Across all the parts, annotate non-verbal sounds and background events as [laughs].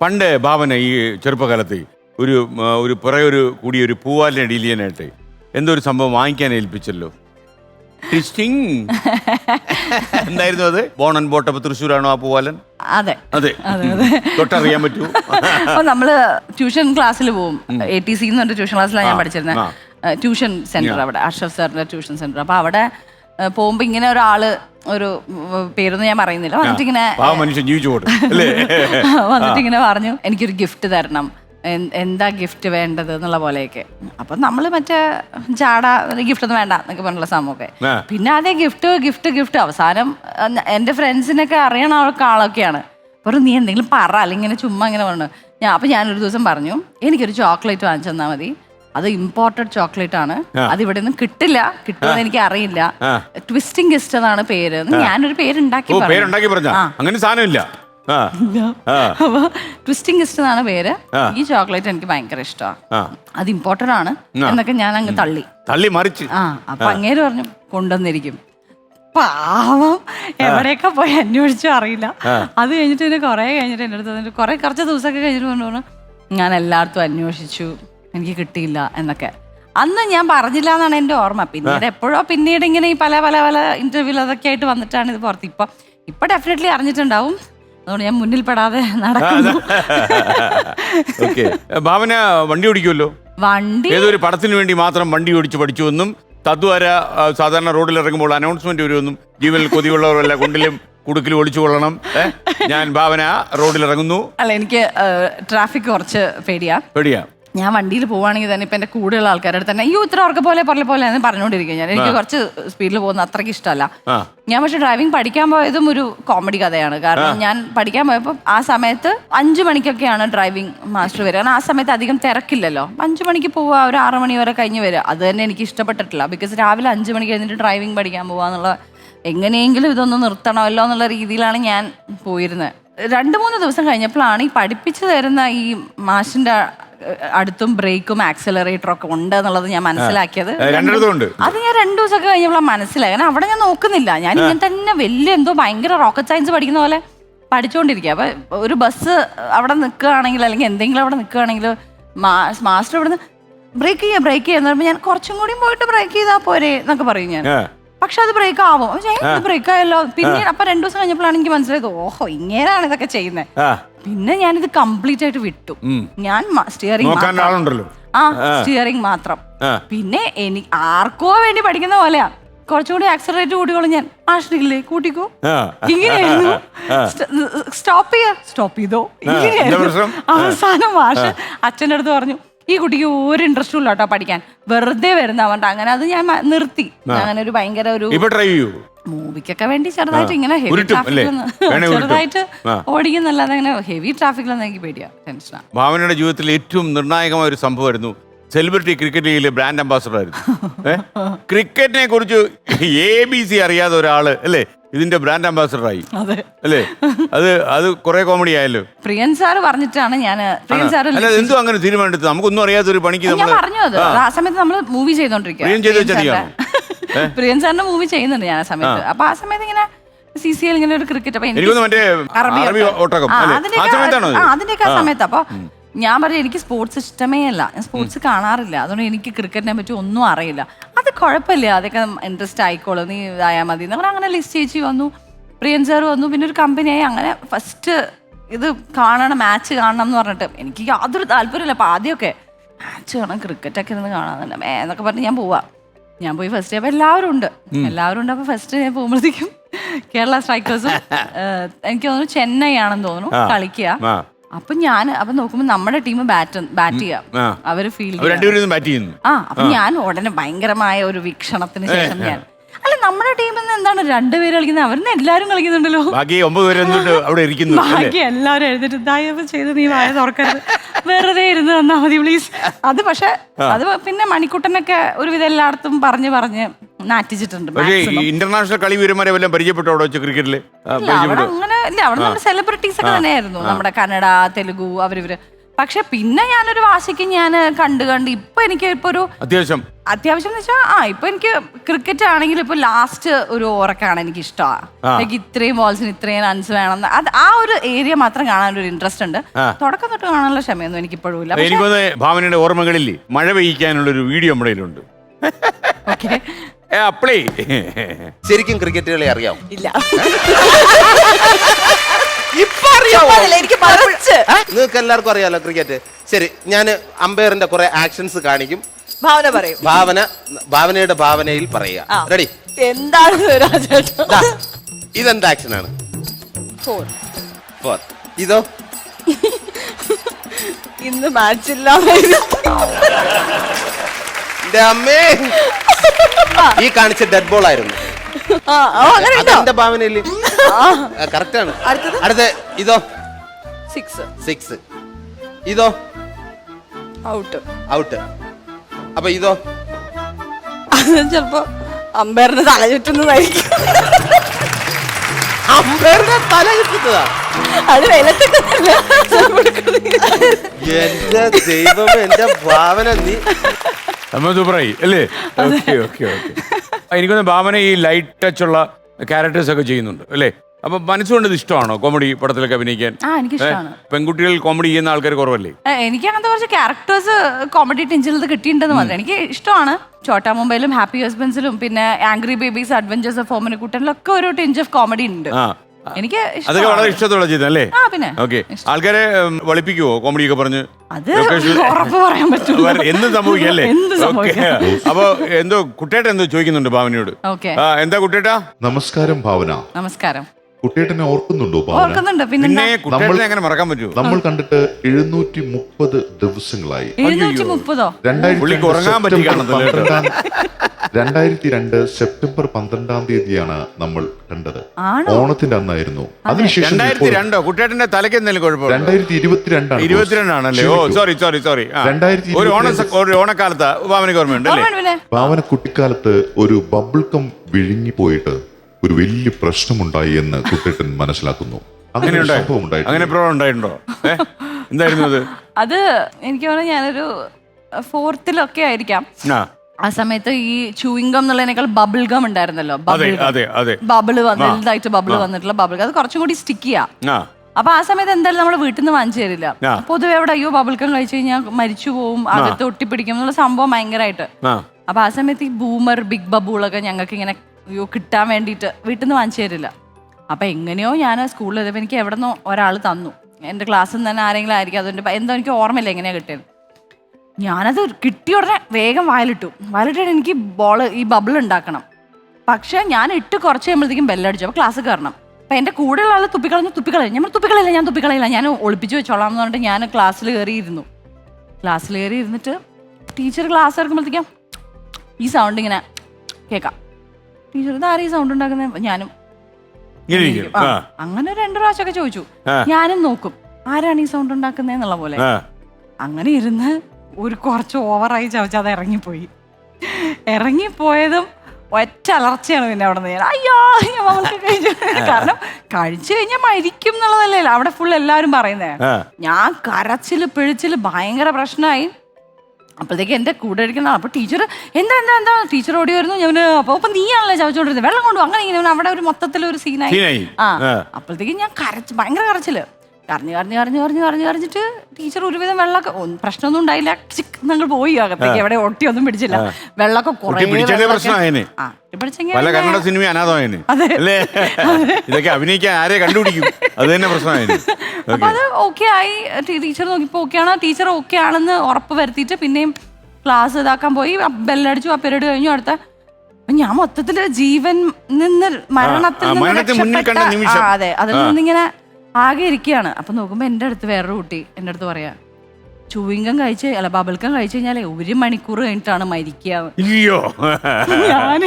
പണ്ട് ഭാവന ഈ ചെറുപ്പകാലത്ത് ഒരു ഒരു പുറയൊരു കൂടി ഒരു പൂവാലിനെ ഡീൽ ചെയ്യാനായിട്ട് എന്തോ ഒരു സംഭവം വാങ്ങിക്കാൻ ഏൽപ്പിച്ചല്ലോ? ട്വിസ്റ്റിംഗ് [laughs] എന്തായിരുന്നു അത്? ബോണൻ ബോട്ടപ്പ് തൃശ്ശൂരാണോ ആ പൂവാലൻ? അതെ. അതെ. തൊട്ടറിയാൻ പറ്റൂ. [laughs] അപ്പൊ നമ്മൾ ട്യൂഷൻ ക്ലാസ്സിൽ പോകും എ ടി സി എന്ന് പറഞ്ഞ ട്യൂഷൻ ക്ലാസ്സിലാണ് ഞാൻ പഠിച്ചിരുന്നത് ട്യൂഷൻ സെന്റർ അവിടെ അർഷഫ് സാറിന്റെ ട്യൂഷൻ സെന്റർ. അപ്പൊ അവിടെ പോകുമ്പോ ഇങ്ങനെ ഒരാൾ ഒരു പേരൊന്നും ഞാൻ പറയുന്നില്ല. വന്നിട്ട് ഇങ്ങനെ ആ മനുഷ്യൻ ജീവിച്ചു അല്ലേ? [laughs] വന്നിട്ട് ഇങ്ങനെ പറഞ്ഞു എനിക്കൊരു ഗിഫ്റ്റ് തരണം. എന്താ ഗിഫ്റ്റ് വേണ്ടത്? എന്നുള്ള പോലെയൊക്കെ. അപ്പൊ നമ്മൾ മറ്റേ ചാട ഗിഫ്റ്റ് ഒന്നും വേണ്ട എന്നൊക്കെ പറഞ്ഞുള്ള സംഭവമൊക്കെ. ആ. പിന്നെ അതേ ഗിഫ്റ്റ് ഗിഫ്റ്റ് ഗിഫ്റ്റ് അവസാനം എന്റെ എന്റെ ഫ്രണ്ട്സിനൊക്കെ അറിയണ ആളൊക്കെയാണ് അപ്പൊ നീ എന്തെങ്കിലും പറ. അല്ലെങ്കിൽ ഇങ്ങനെ ചുമ്മാ ഇങ്ങനെ പറഞ്ഞു. ഞാൻ അപ്പൊ ഞാനൊരു ദിവസം പറഞ്ഞു എനിക്കൊരു ചോക്ലേറ്റ് വാങ്ങിച്ചു തന്നാൽ മതി. അത് ഇമ്പോർട്ടഡ് ചോക്ലേറ്റ് ആണ്. അത് ഇവിടെ നിന്ന് കിട്ടില്ല കിട്ടുമെന്ന് എനിക്ക് അറിയില്ല. ട്വിസ്റ്റിംഗ് ഗിസ്റ്റ് എന്നാണ് പേര്. എന്ന് ഞാനൊരു പേരുണ്ടാക്കി ഓ പറഞ്ഞു. പേരുണ്ടാക്കി പറഞ്ഞ? ആ. അങ്ങനെ സാധനമില്ല. ആ. ആ. അപ്പൊ ട്വിസ്റ്റിംഗ് ഗിസ്റ്റ് എന്നാണ് പേര്. ഈ ചോക്ലേറ്റ് എനിക്ക് ഭയങ്കര ഇഷ്ടമാണ്. ആ. അത് ഇമ്പോർട്ടഡ് ആണ് എന്നൊക്കെ ഞാൻ അങ്ങ് തള്ളി. തള്ളി മറിച്ച്. ആ. അപ്പൊ അങ്ങേര് പറഞ്ഞു കൊണ്ടുവന്നിരിക്കും. പാവം. എവിടെയൊക്കെ പോയി അന്വേഷിച്ചു അറിയില്ല. അത് കഴിഞ്ഞിട്ട് പിന്നെ കുറെ കഴിഞ്ഞിട്ട് എന്റെ അടുത്ത് വന്നിട്ട് കുറെ കുറച്ച് ദിവസമൊക്കെ കഴിഞ്ഞിട്ട് കൊണ്ടുപോകണം പറഞ്ഞു ഞാൻ എല്ലായിടത്തും അന്വേഷിച്ചു. എനിക്ക് കിട്ടിയില്ല എന്നൊക്കെ. അന്ന് ഞാൻ പറഞ്ഞില്ല എന്നാണ് എന്റെ ഓർമ്മ. പിന്നീട് എപ്പോഴോ പിന്നീട് ഇങ്ങനെ ഈ പല പല പല ഇന്റർവ്യൂവിൽ അതൊക്കെ ആയിട്ട് വന്നിട്ടാണ് ഇത് പുറത്ത്. ഇപ്പൊ ഇപ്പൊ ഡെഫിനറ്റ്ലി അറിഞ്ഞിട്ടുണ്ടാവും. അതുകൊണ്ട് ഞാൻ മുന്നിൽ പെടാതെ നടക്കുന്നു. ഭാവന വണ്ടി ഓടിക്കുമല്ലോ വണ്ടി ഏതൊരു പടത്തിന് വേണ്ടി മാത്രം വണ്ടി ഓടിച്ച് പഠിച്ചു എന്നും തദ്വാര സാധാരണ റോഡിൽ ഇറങ്ങുമ്പോൾ അനൗൺസ്മെന്റ് വരുമെന്നും ജീവനിൽ കൊതിയുള്ളവരല്ല കുണ്ടിലും കുടുക്കിൽ ഒളിച്ചു കൊള്ളണം. ഞാൻ ഭാവന റോഡിൽ ഇറങ്ങുന്നു. അല്ല എനിക്ക് ട്രാഫിക് കുറച്ച് പേടിയാ. പേടിയാ? ഞാൻ വണ്ടിയിൽ പോവുകയാണെങ്കിൽ തന്നെ ഇപ്പം എന്റെ കൂടെയുള്ള ആൾക്കാരുടെ അടുത്ത് തന്നെ അയ്യോ ഇത്ര ഉറക്കെ പോലെ പോലെ പോലെ എന്ന് പറഞ്ഞുകൊണ്ടിരിക്കും ഞാൻ. എനിക്ക് കുറച്ച് സ്പീഡിൽ പോകുന്ന അത്രയ്ക്ക് ഇഷ്ടമല്ല. ഞാൻ പക്ഷെ ഡ്രൈവിംഗ് പഠിക്കാൻ പോയതും ഒരു കോമഡി കഥയാണ്. കാരണം ഞാൻ പഠിക്കാൻ പോയപ്പോൾ ആ സമയത്ത് അഞ്ചു മണിക്കൊക്കെയാണ് ഡ്രൈവിംഗ് മാസ്റ്റർ വരിക. കാരണം ആ സമയത്ത് അധികം തിരക്കില്ലല്ലോ. അഞ്ചു മണിക്ക് പോവുക ഒരു ആറ് മണി വരെ കഴിഞ്ഞ് വരിക. അത് തന്നെ എനിക്ക് ഇഷ്ടപ്പെട്ടിട്ടില്ല. ബിക്കോസ് രാവിലെ അഞ്ചു മണിക്ക് കഴിഞ്ഞിട്ട് ഡ്രൈവിംഗ് പഠിക്കാൻ പോവുക എന്നുള്ള എങ്ങനെയെങ്കിലും ഇതൊന്ന് നിർത്തണമല്ലോ എന്നുള്ള രീതിയിലാണ് ഞാൻ പോയിരുന്നത്. രണ്ട് മൂന്ന് ദിവസം കഴിഞ്ഞപ്പോഴാണ് ഈ പഠിപ്പിച്ചു തരുന്ന ഈ മാഷിന്റെ അഹ് അടുത്തും ബ്രേക്കും ആക്സിലറേറ്ററും ഒക്കെ ഉണ്ട് എന്നുള്ളത് ഞാൻ മനസ്സിലാക്കിയത് അത് ഞാൻ രണ്ടു ദിവസമൊക്കെ കഴിഞ്ഞപ്പോഴാണ് മനസ്സിലായി. കാരണം അവിടെ ഞാൻ നോക്കുന്നില്ല. ഞാൻ ഇങ്ങനെ തന്നെ വലിയ എന്തോ ഭയങ്കര റോക്കറ്റ് സയൻസ് പഠിക്കുന്ന പോലെ പഠിച്ചുകൊണ്ടിരിക്കുക അപ്പൊ ഒരു ബസ് അവിടെ നിൽക്കുകയാണെങ്കിൽ അല്ലെങ്കിൽ എന്തെങ്കിലും അവിടെ നിൽക്കുകയാണെങ്കിൽ മാസ്റ്റർ ഇവിടുന്ന് ബ്രേക്ക് ചെയ്യാം ബ്രേക്ക് ചെയ്യാന്ന് പറയുമ്പോൾ ഞാൻ കുറച്ചും കൂടി പോയിട്ട് ബ്രേക്ക് ചെയ്താൽ പോരെ എന്നൊക്കെ പറയും ഞാൻ. പക്ഷെ അത് ബ്രേക്ക് ആവും. ബ്രേക്ക് ആയല്ലോ. പിന്നെ അപ്പൊ രണ്ടു ദിവസം കഴിഞ്ഞപ്പോഴാണ് എനിക്ക് മനസ്സിലായത് ഓഹോ ഇങ്ങനെയാണ് ഇതൊക്കെ ചെയ്യുന്നത്. പിന്നെ ഞാനിത് കംപ്ലീറ്റ് ആയിട്ട് വിട്ടു. ഞാൻ സ്റ്റിയറിംഗ് നോക്കാൻ ആളുണ്ടല്ലോ. ആ സ്റ്റിയറിംഗ് മാത്രം. ആ. പിന്നെ എനിക്ക് ആർക്കോ വേണ്ടി പഠിക്കുന്ന പോലെയാ. കുറച്ചുകൂടി ആക്സലറേറ്റ് കൂടിക്കോളും ഞാൻ. ആഷ്ടില്ലേ കൂട്ടിക്കോ. ആ. ഇങ്ങനെയായിരുന്നു. സ്റ്റോപ്പ് ചെയ്യ സ്റ്റോപ്പ് ചെയ്തോ. ഇങ്ങനെയായിരുന്നു. പ്രശ്നം? അവസാനം മാഷ് അച്ഛന്റെ അടുത്ത് പറഞ്ഞു ഈ കുട്ടിക്ക് ഒരു ഇൻട്രസ്റ്റും ഇല്ല കേട്ടോ പഠിക്കാൻ. വെറുതെ വരുന്ന അവന്റെ അങ്ങനെ അത് ഞാൻ മ- നിർത്തി. അങ്ങനെ ഒരു ഭയങ്കര ഒരു ഇപ്പൊ ചെയ്യൂ? മൂവിക്കൊക്കെ വേണ്ടി ചെറുതായിട്ട് ഇങ്ങനെ ഹെവി ഉരുട്ടും, അല്ലേ? വേണേ ഉരുട്ടും. ചെറുതായിട്ട് ആ. ഓടിക്കുന്നല്ലാതെ അങ്ങനെ ഹെവി ട്രാഫിക്കിലൊന്നും എനിക്ക് പേടിയാ ടെൻഷനാ ഭാവനയുടെ ജീവിതത്തിൽ ഏറ്റവും നിർണായകമായ ഒരു സംഭവമായിരുന്നു സെലിബ്രിറ്റി ക്രിക്കറ്റ് ലീഗിലെ ബ്രാൻഡ് അംബാസഡർ ആയിരുന്നു. ഏ? ക്രിക്കറ്റിനെ കുറിച്ച് എ ബി സി അറിയാത്ത ഒരാൾ അല്ലേ? ഇതിന്റെ ബ്രാൻഡ് അംബാസഡർ ആയി. അതെ. അല്ലേ? അത് അത് കുറെ കോമഡി ആയല്ലോ. പ്രിയൻ സാർ പറഞ്ഞിട്ടാണ് ഞാൻ പ്രിയൻ സാറ് അല്ല എന്തോ അങ്ങനെ തീരുമാനം എടുത്തത്? നമുക്കൊന്നും അറിയാത്ത ഒരു പണിക്ക് ഞാൻ നമ്മൾ പറഞ്ഞു അത്. ആ. സമയത്ത് നമ്മൾ മൂവി ചെയ്തോണ്ടിരിക്കുക പ്രിയൻ ചെയ്ത് വെച്ചടിയാണോ? പ്രിയൻ സാറിന്റെ മൂവി ചെയ്യുന്നുണ്ട് ഞാൻ ആ സമയത്ത്. അപ്പൊ ആ സമയത്ത് ഇങ്ങനെ സി സി എൽ ഇങ്ങനെ ഒരു ക്രിക്കറ്റ്. അപ്പൊ എനിക്ക് അറബി. ഓട്ടകം. ആ, അല്ലേ? ആ അതിന്റെയൊക്കെ- ആ, അതിന്റെയൊക്കെ ആ സമയത്ത്. അപ്പൊ ഞാൻ പറയും എനിക്ക് സ്പോർട്സ് ഇഷ്ടമേ അല്ല. ഞാൻ സ്പോർട്സ് കാണാറില്ല. അതുകൊണ്ട് എനിക്ക് ക്രിക്കറ്റിനെ പറ്റി ഒന്നും അറിയില്ല. അത് കുഴപ്പമില്ല. അതൊക്കെ ഇൻട്രസ്റ്റ് ആയിക്കോളൂ. നീ ഇതായാൽ മതി നമ്മൾ അങ്ങനെ ലിസ്റ്റ് ചേച്ചി വന്നു. പ്രിയൻ സാർ വന്നു. പിന്നെ ഒരു കമ്പനിയായി അങ്ങനെ ഫസ്റ്റ് ഇത് കാണണം മാച്ച് കാണണം എന്ന് പറഞ്ഞിട്ട് എനിക്ക് യാതൊരു താല്പര്യമില്ല അപ്പൊ ആദ്യമൊക്കെ മാച്ച് കാണാൻ ക്രിക്കറ്റൊക്കെ ഇരുന്ന് കാണാൻ എന്നൊക്കെ പറഞ്ഞ് ഞാൻ പോവാ. ഞാൻ പോയി ഫസ്റ്റ് ഡേ അപ്പൊ എല്ലാവരും ഉണ്ട്. എല്ലാവരും ഉണ്ട്. അപ്പൊ ഫസ്റ്റ് ഞാൻ പോകുമ്പോഴത്തേക്കും കേരള സ്ട്രൈക്കേഴ്സും [laughs] എനിക്ക് തോന്നുന്നു ചെന്നൈ ആണെന്ന് തോന്നുന്നു കളിക്കുക. അപ്പൊ ഞാൻ അപ്പൊ നോക്കുമ്പോ നമ്മുടെ ടീം ബാറ്റ് ബാറ്റ് ചെയ്യാം. അവർ ഫീൽഡ് ആ അപ്പൊ ഞാൻ ഉടനെ ഭയങ്കരമായ ഒരു വീക്ഷണത്തിന് ശേഷം ഞാൻ നമ്മുടെ ടീമിൽ നിന്ന് എന്താണ് രണ്ടുപേര് കളിക്കുന്നത്? അവരിന്ന് എല്ലാരും കളിക്കുന്നുണ്ടല്ലോ. ബാക്കി ഒമ്പത് പേര് എന്തുണ്ട്? അവിടെ ഇരിക്കുന്നു ബാക്കി എല്ലാവരും എഴുതിട്ട് ദയവ് ചെയ്ത് നീ വായ തുറക്കരുത്. വെറുതെ ഇരുന്ന് തന്നാ മതി പ്ലീസ് അത് പക്ഷെ അത് പിന്നെ മണിക്കുട്ടനൊക്കെ ഒരുവിധം എല്ലായിടത്തും പറഞ്ഞു പറഞ്ഞ് നാറ്റിച്ചിട്ടുണ്ട് പക്ഷേ ഇന്റർനാഷണൽ കളി വീരന്മാരെ വല്ലതും പരിചയപ്പെട്ടോ വെച്ച് ക്രിക്കറ്റിൽ അങ്ങനെ ഇല്ല അവിടെ നമ്മുടെ സെലിബ്രിറ്റീസ് ഒക്കെ തന്നെയായിരുന്നു. നമ്മുടെ കന്നഡ തെലുഗു അവരിവര്. പക്ഷെ പിന്നെ ഞാനൊരു വാശിക്ക് ഞാൻ കണ്ട് കണ്ട് ഇപ്പൊ എനിക്ക് ഇപ്പൊ ഒരു അത്യാവശ്യം. അത്യാവശ്യം എന്ന് വെച്ചാൽ ആ ഇപ്പൊ എനിക്ക് ക്രിക്കറ്റ് ആണെങ്കിൽ ഇപ്പൊ ലാസ്റ്റ് ഒരു ഓറക്കാണ് എനിക്ക്. ഇഷ്ടമാണ് എനിക്ക് ഇത്രയും ബോൾസിന് ഇത്രയും റൺസ് വേണം അത് ആ ഒരു ഏരിയ മാത്രം കാണാൻ ഒരു ഇൻട്രസ്റ്റ് ഉണ്ട്. തുടക്കം തൊട്ട് കാണാനുള്ള ക്ഷമയൊന്നും എനിക്ക് ഇപ്പോഴും ഇല്ല എനിക്കൊന്ന് ഭാവനയുടെ ഓർമ്മകളിൽ മഴ പെയ്യിക്കാനുള്ള ഒരു വീഡിയോ നമ്മുടെ ഉണ്ട് ശരിക്കും ക്രിക്കറ്റ് കളി അറിയാം ഇല്ല. [laughs] ഇപ്പൊ അറിയാവോ? അതല്ല, എനിക്ക് മറിച്ച്. നിങ്ങൾക്ക് എല്ലാവർക്കും അറിയാലോ ക്രിക്കറ്റ് ശരി ഞാൻ അമ്പയറിന്റെ കുറെ ആക്ഷൻസ് കാണിക്കും. ഭാവന പറയും. ഭാവന ഭാവനയുടെ ഭാവനയിൽ പറയുക. റെഡി എന്താണ് രാജേട്ടാ ഇതെന്ത് ആണ്? ഫോർ ഫോർ ഇതോ? ഇന്ന് മാച്ച് ഇല്ല എന്റെ അമ്മേ. ഈ കാണിച്ച ഡെഡ് ബോൾ ആയിരുന്നു. അതെന്റെ ഭാവനയിൽ. കറക്റ്റ് ആണ്? അടുത്ത ഇതോ. സിക്സ് സിക്സ് ഇതോ. ഔട്ട് ഔട്ട് അപ്പൊ ഇതോ. ചിലപ്പോ അമ്പയറിന് തല ചുറ്റുന്നതായിരിക്കും. അമ്പയറിന്റെ തല ചുറ്റുന്നതാ? അത് എന്റെ ദൈവം എന്റെ ഭാവന നീ അമ്മ സൂപ്പറായി അല്ലേ? ഓക്കെ ഓക്കെ ഓക്കെ എനിക്കൊന്ന് ഭാവന ഈ ലൈറ്റ് ടച്ച് ഉള്ള ക്യാരക്ടേഴ്സ് ഒക്കെ ചെയ്യുന്നുണ്ട് അല്ലേ? അപ്പൊ മനസ്സുകൊണ്ട് ഇത് ഇഷ്ടമാണോ കോമഡി പടത്തിലൊക്കെ അഭിനയിക്കാൻ? ആ എനിക്ക് ഇഷ്ടമാണ് പെൺകുട്ടികൾ കോമഡി ചെയ്യുന്ന ആൾക്കാർ കുറവല്ലേ? എനിക്ക് അങ്ങനത്തെ കുറച്ച് ക്യാരക്ടേഴ്സ് കോമഡി ടിഞ്ചിൽ കിട്ടിയിട്ടുണ്ടെന്ന് മാത്രം. എനിക്ക് ഇഷ്ടമാണ്. ചോട്ടാ മുംബൈയിലും ഹാപ്പി ഹസ്ബൻഡ്സിലും പിന്നെ ആംഗ്രി ബേബീസ് അഡ്വഞ്ചേഴ്സ് ഓഫ് ഫോമിനെ കൂട്ടനിലൊക്കെ ഒരു ടിഞ്ച് ഓഫ് കോമഡി ഉണ്ട്. എനിക്ക് അതൊക്കെ വളരെ ഇഷ്ടത്തോടെ ചെയ്തല്ലേ ആ പിന്നെ. ഓക്കെ. ആൾക്കാരെ വളിപ്പിക്കുവോ? കോമഡി ഒക്കെ പറഞ്ഞ്? അത് ഉറപ്പ് പറയാൻ പറ്റും വര- എന്തും സംഭവിക്കല്ലേ എന്ത് സംഭവിക്കാം. അപ്പൊ എന്തോ കുട്ടേട്ട എന്തോ ചോദിക്കുന്നുണ്ട് ഭാവനയോട്. ഓക്കെ. ആ, എന്താ കുട്ടേട്ടാ? നമസ്കാരം ഭാവന. നമസ്കാരം. കുട്ടിയേട്ടനെ ഓർക്കുന്നുണ്ടോ ഓർക്കുന്നുണ്ട്. പിന്നെ എങ്ങനെ മറക്കാൻ പറ്റുമോ നമ്മൾ കണ്ടിട്ട് എഴുന്നൂറ്റി മുപ്പത് ദിവസങ്ങളായി. എഴുന്നൂറ്റി മുപ്പതോ രണ്ടായിരത്തി പുള്ളിക്ക് രണ്ട് ഉറങ്ങാൻ പറ്റി സെപ്റ്റംബർ കാണത്തില്ല കേട്ടോ. പന്ത്രണ്ടാം രണ്ടായിരത്തി രണ്ട് സെപ്റ്റംബർ പന്ത്രണ്ടാം തീയതിയാണ് നമ്മൾ കണ്ടത്. ആണോ? ഓണത്തിന്റെ അന്നായിരുന്നു. അതിനുശേഷം രണ്ടായിരത്തി ഇപ്പോൾ രണ്ടോ? കുട്ടേട്ടന്റെ തലയ്ക്ക് എന്തെങ്കിലും കുഴപ്പമില്ല രണ്ടായിരത്തി ഇരുപത്തിരണ്ടാണ് ഇരുപത്തിരണ്ടാണല്ലേ ഓ ക്ഷമിക്കൂ. സോറി സോറി സോറി രണ്ടായിരത്തി ഒരു ഓണ ഇരുപത്തിരണ്ട് ഒരു ഓണക്കാലത്ത് ഓർമ്മയുണ്ട് അല്ലേ? ഓർമ്മയുണ്ട് പിന്നെ ഭാവന കുട്ടിക്കാലത്ത് ഒരു ബബിൾ കം വിഴുങ്ങിപ്പോയിട്ട് ഒരു വലിയ പ്രശ്നമുണ്ടായി എന്ന് കുട്ടേട്ടൻ മനസ്സിലാക്കുന്നു. അങ്ങനെ സംഭവം. അങ്ങനെ പ്രോബ്ലം ഉണ്ടായിട്ടുണ്ടോ? ഏ? എന്തായിരുന്നു അത്? അത് എനിക്ക് തോന്നുന്നു ഞാനൊരു ഫോർത്തിലൊക്കെ ആയിരിക്കാം. ആ. ആ സമയത്ത് ഈ ചൂയിങ്കം എന്നുള്ളതിനേക്കാൾ ബബിൾ ഗം ഉണ്ടായിരുന്നല്ലോ. അതെ അതെ അതെ. ബബിൾ വലുതായിട്ട് ബബിൾ വന്നിട്ടുള്ള ബബിൾ അത് കുറച്ചും കൂടി സ്റ്റിക്കിയാ ആ. അപ്പൊ ആ സമയത്ത് എന്തായാലും നമ്മൾ വീട്ടിൽ നിന്ന് വാങ്ങിച്ചു തരില്ല. ആ. പൊതുവെ അവിടെ അയ്യോ ബബിൾക്കം കഴിച്ചു കഴിഞ്ഞാൽ മരിച്ചു പോവും അകത്ത് ഒട്ടിപ്പിടിക്കും എന്നുള്ള സംഭവം ഭയങ്കരമായിട്ട് ആ. അപ്പൊ ആ സമയത്ത് ഈ ബൂമർ ബിഗ് ബബുകളൊക്കെ ഞങ്ങൾക്ക് ഇങ്ങനെ അയ്യോ കിട്ടാൻ വേണ്ടിയിട്ട് വീട്ടിൽ നിന്ന് വാങ്ങിച്ചു തരില്ല. അപ്പം എങ്ങനെയോ ഞാൻ സ്കൂളിൽ എത്തിയപ്പോൾ എനിക്ക് എവിടെ നിന്നോ ഒരാൾ തന്നു. എന്റെ ക്ലാസ്സിൽ നിന്ന് തന്നെ ആരെങ്കിലും ആയിരിക്കും. അതുകൊണ്ട് എന്തോ എനിക്ക് ഓർമ്മയില്ല എങ്ങനെയാണ് കിട്ടിയത്. ഞാനത് കിട്ടിയ ഉടനെ വേഗം വയലിട്ടു. വയലിട്ടിട്ട് എനിക്ക് ബോൾ ഈ ബബിൾ ഉണ്ടാക്കണം. പക്ഷേ ഞാൻ ഇട്ട് കുറച്ച് കഴിയുമ്പോഴത്തേക്കും ബെല്ലടിച്ചു അപ്പോൾ ക്ലാസ് കയറണം. അപ്പം എന്റെ കൂടെയുള്ള ആൾ തുപ്പിക്കളഞ്ഞു തുപ്പിക്കളയും ഞാൻ പറഞ്ഞു, തുപ്പിക്കളയില്ല ഞാൻ തുപ്പിക്കളയില്ല. ഞാൻ ഒളിപ്പിച്ച് വെച്ചോളാം എന്ന് പറഞ്ഞിട്ട് ഞാൻ ക്ലാസ്സിൽ കയറിയിരുന്നു. ക്ലാസ്സിൽ കയറി ഇരുന്നിട്ട് ടീച്ചർ ക്ലാസ് ഇറക്കുമ്പോഴത്തേക്കും ഈ സൗണ്ട് ഇങ്ങനെ കേൾക്കാം. ടീച്ചർ ഇത് ആരെയും സൗണ്ട് ഉണ്ടാക്കുന്ന? ഞാനും. ഇങ്ങനെ ഇരിക്കും. ആ, ആ. അങ്ങനെ രണ്ടു പ്രാവശ്യമൊക്കെ ചോദിച്ചു. ആ. ഞാനും നോക്കും. ആരാണ് ഈ സൗണ്ട് ഉണ്ടാക്കുന്നതെന്നുള്ള പോലെ. ആ. അങ്ങനെ ഇരുന്ന് ഒരു കുറച്ച് ഓവറായി ചവച്ച് അത് ഇറങ്ങിപ്പോയി. ഇറങ്ങിപ്പോയതും ഒറ്റ അലർച്ചയാണ് പിന്നെ അവിടെ നിന്ന് ഞാൻ അയ്യോ ഞാൻ കഴിച്ചു കാരണം കഴിച്ചു കഴിഞ്ഞാൽ മരിക്കും എന്നുള്ളതല്ലേ അവിടെ ഫുൾ എല്ലാവരും പറയുന്നേ. ആ. ഞാൻ കരച്ചിൽ പിഴിച്ചിൽ ഭയങ്കര പ്രശ്നമായി. അപ്പോഴത്തേക്ക് എന്റെ കൂടെ ഇരിക്കുന്ന അപ്പോൾ ടീച്ചർ എന്താ എന്താ എന്താ? ടീച്ചർ ഓടി വരുന്നു. ഞാൻ അപ്പോൾ അപ്പം നീയാണല്ലോ ചവച്ചോണ്ടിരുന്നത് വെള്ളം കൊണ്ടു അങ്ങനെ ഇങ്ങനെ അവിടെ ഒരു മൊത്തത്തിൽ ഒരു സീനായി ആ. അപ്പോഴത്തേക്കും ഞാൻ കരച്ച് ഭയങ്കര കരച്ചിൽ. കരഞ്ഞു കരഞ്ഞു കരഞ്ഞു കരഞ്ഞു കരഞ്ഞു കരഞ്ഞിട്ട് ടീച്ചർ ഒരുവിധം വെള്ളമൊക്കെ ഒന്നും- പ്രശ്നമൊന്നും ഉണ്ടായില്ല. ഞങ്ങൾ പോയി അകത്തേക്ക്. എവിടെ ഒട്ടിയൊന്നും പിടിച്ചില്ല. വെള്ളമൊക്കെ കുറേ കുട്ടി പിടിച്ചതേ വെള്ളമൊക്കെ- പ്രശ്നമായേനെ. ആ, പിടിച്ചെങ്കിൽ പല പിന്നെ- കന്നഡ സിനിമ അനാഥമായന്? അതെ. അല്ലേ? ഇതൊക്കെ അഭിനയിക്കാൻ ആരെ കണ്ടുപിടിക്കും? അത് തന്നെ പ്രശ്നമായന്. [laughs] അപ്പൊ അത് ഓക്കെ ആയി. ടീച്ചർ നോക്കിപ്പോ ഓക്കെ ആണ്? ടീച്ചർ ഓക്കെ ആണെന്ന് ഉറപ്പ് വരുത്തിയിട്ട് പിന്നെയും ക്ലാസ് ഇതാക്കാൻ പോയി. ബെല്ലടിച്ചു ആ പീരീഡ് കഴിഞ്ഞു. അടുത്ത അപ്പൊ ഞാൻ മൊത്തത്തിൽ ജീവൻ നിന്ന് മരണത്തിൽ ആ, നിന്ന് മരണത്തെ മുന്നിൽ കണ്ട രക്ഷപ്പെട്ട- നിമിഷം. ആ, അതെ. അതിൽ നിന്നിങ്ങനെ ആകെ ഇരിക്കുകയാണ്. അപ്പം നോക്കുമ്പോൾ എന്റെ അടുത്ത് വേറൊരു കുട്ടി എന്റെ അടുത്ത് പറയാ ചൂയിങ്കം കഴിച്ച് അല്ല ബബിൾക്കം കഴിച്ചു കഴിഞ്ഞാലേ ഒരു മണിക്കൂർ കഴിഞ്ഞിട്ടാണ് മരിക്കുക. അയ്യോ. ഞാൻ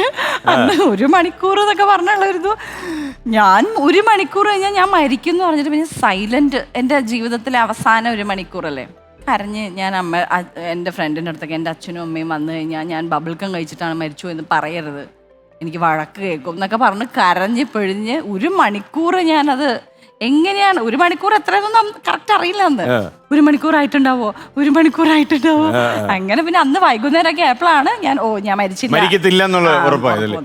അന്ന് ഒരു മണിക്കൂർ എന്നൊക്കെ പറഞ്ഞുള്ളൊരിത്. ഞാൻ ഒരു മണിക്കൂർ കഴിഞ്ഞാൽ ഞാൻ മരിക്കും എന്ന് പറഞ്ഞിട്ട് പിന്നെ സൈലന്റ് എന്റെ ജീവിതത്തിലെ അവസാന ഒരു മണിക്കൂർ അല്ലേ കരഞ്ഞ് ഞാൻ അമ്മ എന്റെ ഫ്രണ്ടിന്റെ അടുത്തൊക്കെ എന്റെ അച്ഛനും അമ്മയും വന്നു കഴിഞ്ഞാൽ ഞാൻ ബബിൾക്കം കഴിച്ചിട്ടാണ് മരിച്ചു എന്ന് പറയരുത്. എനിക്ക് വഴക്ക് കേൾക്കും എന്നൊക്കെ പറഞ്ഞ് കരഞ്ഞ് പിഴിഞ്ഞ് ഒരു മണിക്കൂർ ഞാനത് എങ്ങനെയാണ്? ഒരു മണിക്കൂർ എത്രയൊന്നും കറക്റ്റ് അറിയില്ല അന്ന്. ഒരു മണിക്കൂർ ആയിട്ടുണ്ടാവോ? ഒരു മണിക്കൂർ ആയിട്ടുണ്ടാവോ? അങ്ങനെ പിന്നെ അന്ന് വൈകുന്നേരം ഒക്കെ ആയപ്പോഴാണ് ഞാൻ ഓ ഞാൻ മരിച്ചില്ല. മരിക്കത്തില്ല എന്നുള്ള ഉറപ്പായതല്ലേ